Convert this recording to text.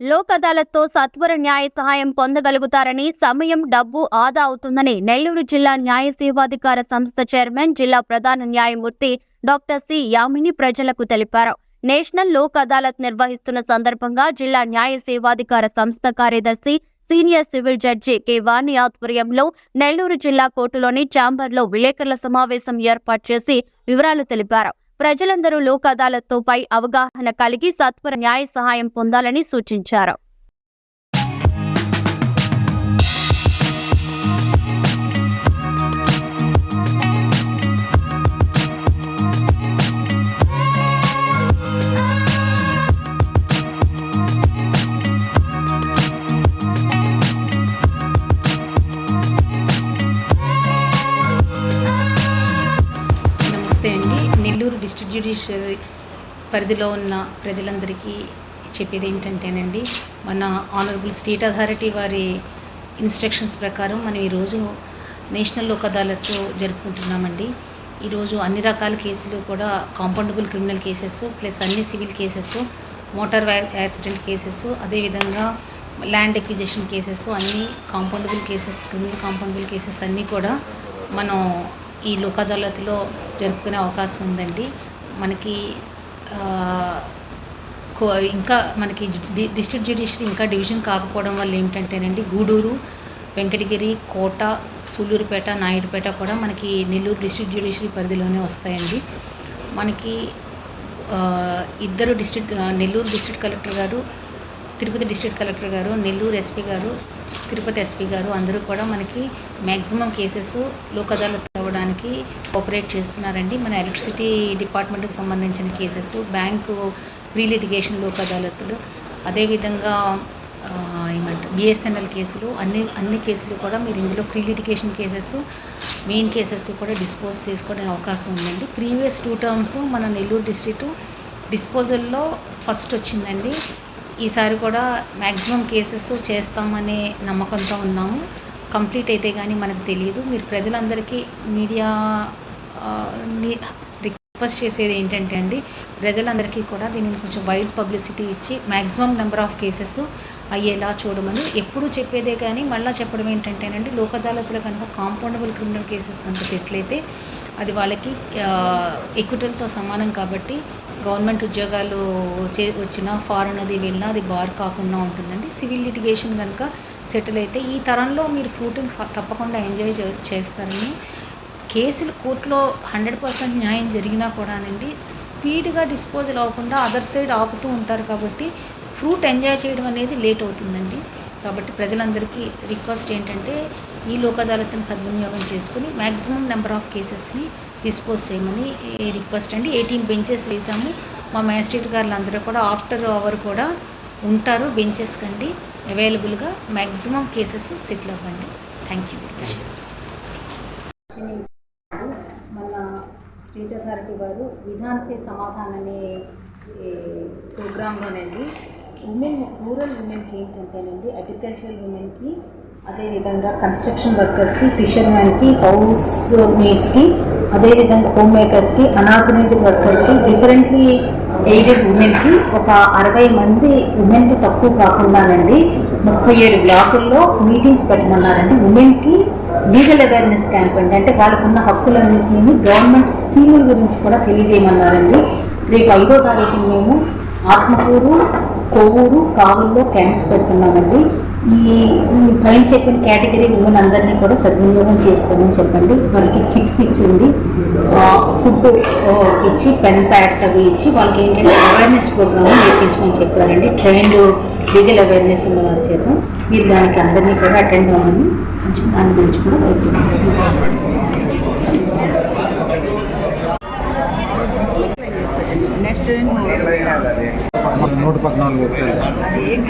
లోక్ అదాలత్తో సత్వర న్యాయ సహాయం పొందగలుగుతారని సమయం డబ్బు ఆదా అవుతుందని నెల్లూరు జిల్లా న్యాయ సేవాధికార సంస్థ చైర్మన్ జిల్లా ప్రధాన న్యాయమూర్తి డాక్టర్ సి. యామిని ప్రజలకు తెలిపారు. నేషనల్ లోక్ అదాలత్ నిర్వహిస్తున్న సందర్భంగా జిల్లా న్యాయ సేవాధికార సంస్థ కార్యదర్శి senior civil judge K. Vani ఆధ్వర్యంలో నెల్లూరు జిల్లా కోర్టులోని ఛాంబర్లో విలేకరుల సమావేశం ఏర్పాటు చేసి వివరాలు తెలిపారు. ప్రజలందరూ లోక్ అదాలత్తో పై అవగాహన కలిగి సత్వర న్యాయ సహాయం పొందాలని సూచించారు. డిస్ట్రిక్ట్ పరిధిలో ఉన్న ప్రజలందరికీ చెప్పేది ఏమిటంటేనండి మన ఆనరబుల్ స్టేట్ అథారిటీ వారి ఇన్స్ట్రక్షన్స్ ప్రకారం మనం ఈరోజు నేషనల్ లోక్ అదాలత్ జరుపుకుంటున్నామండి. ఈరోజు అన్ని రకాల కేసులు కూడా కాంపౌండబుల్ క్రిమినల్ కేసెస్ ప్లస్ అన్ని civil cases motor accident cases అదేవిధంగా ల్యాండ్ ఎక్విజేషన్ కేసెస్ అన్ని compoundable cases criminal compoundable cases అన్నీ కూడా మనం ఈ లోక్ అదాలత్లో జరుపుకునే అవకాశం ఉందండి. మనకి కో- ఇంకా మనకి డిస్ట్రిక్ట్ జ్యుడిషియరీ ఇంకా డివిజన్ కాకపోవడం వల్ల ఏమిటంటేనండి గూడూరు వెంకటగిరి కోట సూళ్ళూరుపేట నాయుడుపేట కూడా మనకి నెల్లూరు డిస్ట్రిక్ట్ జ్యుడిషియరీ పరిధిలోనే వస్తాయండి. మనకి ఇద్దరు డిస్ట్రిక్ట్ నెల్లూరు డిస్ట్రిక్ట్ కలెక్టర్ గారు తిరుపతి డిస్ట్రిక్ట్ కలెక్టర్ గారు నెల్లూరు ఎస్పీ గారు తిరుపతి ఎస్పీ గారు అందరూ కూడా మనకి మ్యాక్సిమం కేసెస్ లోక్ అదాలత్ అవ్వడానికి కోఆపరేట్ చేస్తున్నారండి. మన ఎలక్ట్రిసిటీ డిపార్ట్మెంట్కి సంబంధించిన cases bank pre litigation Lok అదాలత్లు అదేవిధంగా ఏమంటారు బిఎస్ఎన్ఎల్ కేసులు అన్ని అన్ని కేసులు కూడా మీరు ఇందులో pre litigation cases main cases కూడా డిస్పోజ్ చేసుకునే అవకాశం ఉందండి. ప్రీవియస్ టూ టర్మ్స్ మన నెల్లూరు డిస్ట్రిక్ట్ డిస్పోజల్లో ఫస్ట్ వచ్చిందండి. ఈసారి కూడా మ్యాక్సిమం కేసెస్ చేస్తామనే నమ్మకంతో ఉన్నాము. కంప్లీట్ అయితే కానీ మనకు తెలియదు మీరు ప్రజలందరికీ మీడియా ని రిక్వెస్ట్ చేసేది ఏంటంటే అండి ప్రజలందరికీ కూడా దీనిని కొంచెం వైడ్ పబ్లిసిటీ ఇచ్చి మ్యాక్సిమం నెంబర్ ఆఫ్ కేసెస్ అయ్యేలా చూడమని ఎప్పుడు చెప్పేదే కానీ మళ్ళీ చెప్పడం ఏంటంటేనండి లోక్ అదాలత్లో కనుక కాంపౌండబుల్ క్రిమినల్ కేసెస్ కనుక సెటిల్ అయితే అది వాళ్ళకి ఎక్విటల్తో సమానం కాబట్టి గవర్నమెంట్ ఉద్యోగాలు చే వచ్చినా ఫారెన్ అది వెళ్ళినా అది బార్ కాకుండా ఉంటుందండి. సివిల్ లిటిగేషన్ కనుక సెటిల్ అయితే ఈ తరంలో మీరు ఫ్రూటింగ్ తప్పకుండా ఎంజాయ్ చే- చేస్తారని కేసులు కోర్టులో హండ్రెడ్ పర్సెంట్ న్యాయం జరిగినా కూడానండి స్పీడ్గా డిస్పోజల్ అవ్వకుండా అదర్ సైడ్ ఆపుతూ ఉంటారు కాబట్టి ఫ్రూట్ ఎంజాయ్ చేయడం అనేది లేట్ అవుతుందండి. కాబట్టి ప్రజలందరికీ రిక్వెస్ట్ ఏంటంటే ఈ లోక్ అదాలత్ని సద్వినియోగం చేసుకుని మ్యాక్సిమం నెంబర్ ఆఫ్ కేసెస్ని డిస్పోజ్ చేయమని రిక్వెస్ట్ అండి. ఎయిటీన్ బెంచెస్ వేసాము. మా మ్యాజిస్ట్రేట్ గారులు అందరూ కూడా ఆఫ్టర్ అవర్ కూడా ఉంటారు. బెంచెస్ కండి అవైలబుల్గా మ్యాక్సిమం కేసెస్ సెటిల్ అవ్వండి. Thank you very much. మన స్టేట్ అథారిటీ వారు విధాన్ సే సమాధాన్ అనే ప్రోగ్రాంలోనండి ఉమెన్ రూరల్ ఉమెన్కి ఏంటంటేనండి అగ్రికల్చరల్ ఉమెన్కి అదేవిధంగా కన్స్ట్రక్షన్ వర్కర్స్కి ఫిషర్మెన్కి హౌస్ మేట్స్కి అదేవిధంగా హోమ్ మేకర్స్కి అనార్గనైజ్డ్ వర్కర్స్కి డిఫరెంట్లీ ఎయిడెడ్ ఉమెన్కి ఒక అరవై మంది ఉమెన్కి తక్కువ కాకుండానండి ముప్పై ఏడు బ్లాకుల్లో మీటింగ్స్ పెట్టమన్నారండి. ఉమెన్కి లీగల్ అవేర్నెస్ క్యాంప్ అండి. అంటే వాళ్ళకున్న హక్కులన్నింటినీ గవర్నమెంట్ స్కీముల గురించి కూడా తెలియజేయమన్నారండి. రేపు ఐదో తారీఖున మేము ఆత్మకూరు కొవ్వూరు కావుల్లో క్యాంప్స్ పెడుతున్నామండి. ఈ పైన చెప్పిన కేటగిరీ ఉమెన్ అందరినీ కూడా సద్వినియోగం చేసుకోమని చెప్పండి. వాళ్ళకి కిట్స్ ఇచ్చింది. ఫుడ్ ఇచ్చి పెన్ ప్యాడ్స్ అవి ఇచ్చి వాళ్ళకి ఏంటంటే అవేర్నెస్ ప్రోగ్రామ్ నేర్పించమని చెప్పారండి. ట్రైన్డ్ లీగల్ అవేర్నెస్ ఉన్న వారి చేత మీరు దానికి అందరినీ కూడా అటెండ్ అవ్వమని కొంచెం దాని గురించి కూడా